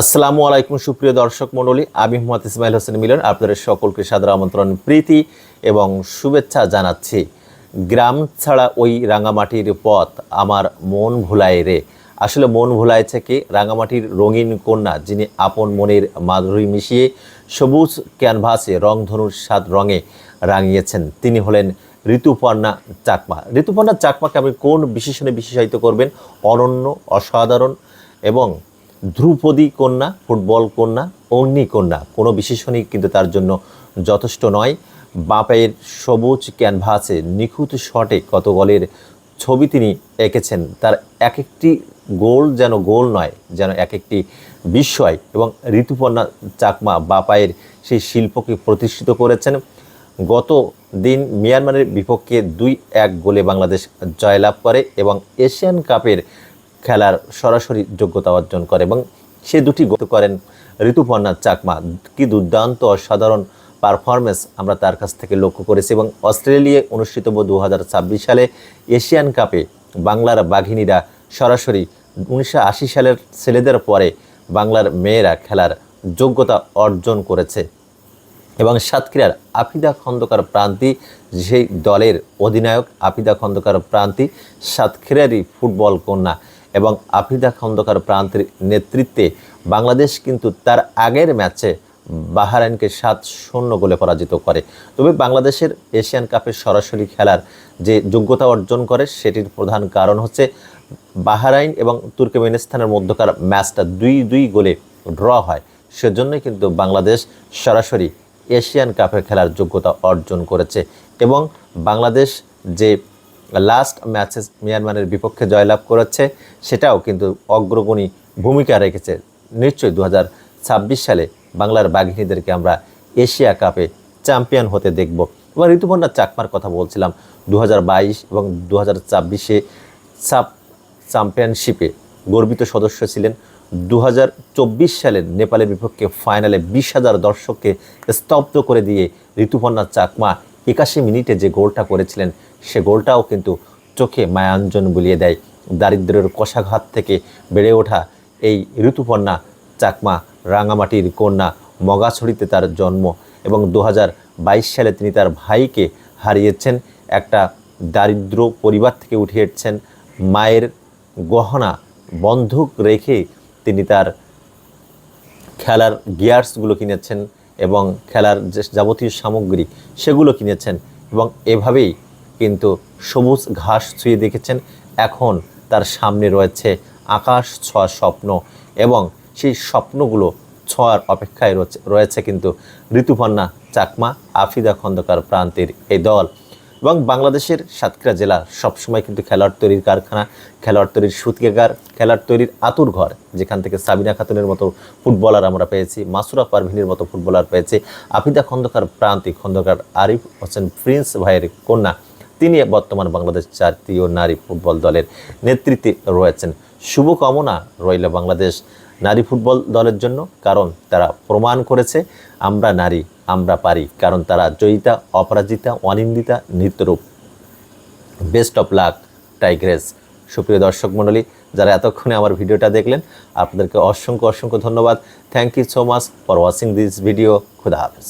আসসালামু আলাইকুম, সুপ্রিয় দর্শক মণ্ডলী। আমি মোহাম্মদ ইসমাইল হোসেন মিলন, আপনাদের সকলকে সাদর আমন্ত্রণ, প্রীতি এবং শুভেচ্ছা জানাচ্ছি। গ্রাম ছাড়া ওই রাঙামাটির পথ আমার মন ভুলায় রে। আসলে মন ভুলাইছে কি? রাঙামাটির রঙিন কন্যা, যিনি আপন মনের মাধুরী মিশিয়ে সবুজ ক্যানভাসে রংধনুর সাত রঙে রাঙিয়েছেন। তিনি হলেন ঋতুপর্ণা চাকমা। ঋতুপর্ণা চাকমাকে আপনি কোন বিশেষণে বিশেষায়িত করবেন? অনন্য, অসাধারণ এবং ধ্রুপদী কন্যা, ফুটবল কন্যা, অগ্নি কন্যা, কোনো বিশেষণই কিন্তু তার জন্য যথেষ্ট নয়। বাপের সবুজ ক্যানভাসে নিখুঁত শটে কত গলের ছবি তিনি এঁকেছেন, তার এক একটি গোল যেন গোল নয়, যেন এক একটি বিস্ময় এবং ঋতুপর্ণা চাকমা বাপায়ের সেই শিল্পকে প্রতিষ্ঠিত করেছেন। গত দিন মিয়ানমারের বিপক্ষে দুই এক গোলে বাংলাদেশ জয়লাভ করে এবং এশিয়ান কাপের খেলার সরাসরি যোগ্যতা অর্জন করে এবং সে দুটি গত করেন ঋতুপর্ণা চাকমা। কি দুর্দান্ত, অসাধারণ পারফরমেন্স আমরা তার কাছ থেকে লক্ষ্য করেছি এবং অস্ট্রেলিয়ায় অনুষ্ঠিতব্য দু সালে এশিয়ান কাপে বাংলার বাঘিনীরা সরাসরি উনিশশো আশি সালের ছেলেদের পরে বাংলার মেয়েরা খেলার যোগ্যতা অর্জন করেছে এবং সাতক্ষীরার আফিদা খন্দকার প্রান্তি, সেই দলের অধিনায়ক আফিদা খন্দকার প্রান্তি, সাতক্ষীরারই ফুটবল কন্যা। এবং আফিদা খন্দকার প্রান্তির নেতৃত্বে বাংলাদেশ কিন্তু তার আগের ম্যাচে বাহারাইনকে সাত শূন্য গোলে পরাজিত করে। তবে বাংলাদেশের এশিয়ান কাপের সরাসরি খেলার যে যোগ্যতা অর্জন করে, সেটির প্রধান কারণ হচ্ছে বাহারাইন এবং তুর্কমেনিস্তানের মধ্যকার ম্যাচটা দুই দুই গোলে ড্র হয়। সেজন্যই কিন্তু বাংলাদেশ সরাসরি এশিয়ান কাপের খেলার যোগ্যতা অর্জন করেছে এবং বাংলাদেশ যে লাস্ট ম্যাচে মিয়ানমারের বিপক্ষে জয়লাভ করেছে, সেটাও কিন্তু অগ্রগণী ভূমিকা রেখেছে। নিশ্চয়ই দু হাজার ছাব্বিশ সালে বাংলার বাঘিনীদেরকে আমরা এশিয়া কাপে চ্যাম্পিয়ন হতে দেখব। এবং ঋতুপর্ণা চাকমার কথা বলছিলাম দু এবং দু হাজার সাব চ্যাম্পিয়নশিপে গর্বিত সদস্য ছিলেন। দু সালের নেপালের বিপক্ষে ফাইনালে বিশ হাজার দর্শককে স্তব্ধ করে দিয়ে ঋতুপর্ণা চাকমা একাশি মিনিটে যে গোলটা করেছিলেন, সে গোলটাও কিন্তু চোখে মায়াঞ্জন বুলিয়ে দেয়। দারিদ্র্যের কষাঘাত থেকে বেড়ে ওঠা এই ঋতুপর্ণা চাকমা, রাঙামাটির কন্যা, মগাছড়িতে তার জন্ম এবং দু হাজার বাইশ সালে তিনি তার ভাইকে হারিয়েছেন। একটা দারিদ্র পরিবার থেকে উঠে এসেছেন। মায়ের গহনা বন্ধক রেখে তিনি তার খেলার গিয়ার্সগুলো কিনেছেন। এবং খেলার যে যাবতীয় সামগ্রী সেগুলো কিনেছেন এবং এভাবেই কিন্তু সবুজ ঘাস ছুঁয়ে দেখেছেন। এখন তার সামনে রয়েছে আকাশ ছোঁয়া স্বপ্ন এবং সেই স্বপ্নগুলো ছোঁয়ার অপেক্ষায় রয়েছে- কিন্তু ঋতুপর্ণা চাকমা, আফিদা খন্দকার প্রান্তের এই দল। এবং বাংলাদেশের সাতক্ষীরা জেলা সবসময় কিন্তু খেলোয়াড় তৈরির কারখানা, খেলোয়াড় তৈরির সুতকেগার, খেলোয়াড় তৈরির আতুর ঘর, যেখান থেকে সাবিনা খাতুনের মতো ফুটবলার আমরা পেয়েছি, মাসুরা পারভিনের মতো ফুটবলার পেয়েছি, আফিদা খন্দকার প্রান্তিক খন্দকার আরিফ হোসেন, প্রিন্স ভাইয়ের কন্যা, তিনি বর্তমান বাংলাদেশ জাতীয় নারী ফুটবল দলের নেতৃত্বে রয়েছেন। শুভকামনা রইল বাংলাদেশ নারী ফুটবল দলের জন্য, কারণ তারা প্রমাণ করেছে, আমরা নারী আমরা পারি, কারণ তারা জয়িতা, অপরাজিতা, অনিন্দিতা, নৃত্যরূপ। বেস্ট অফ লাক টাইগ্রেস সুপ্রিয় দর্শক মণ্ডলী, যারা এতক্ষণে আমার ভিডিওটা দেখলেন, আপনাদেরকে অসংখ্য অসংখ্য ধন্যবাদ। Thank you so much for watching this video খুদা হাফেজ।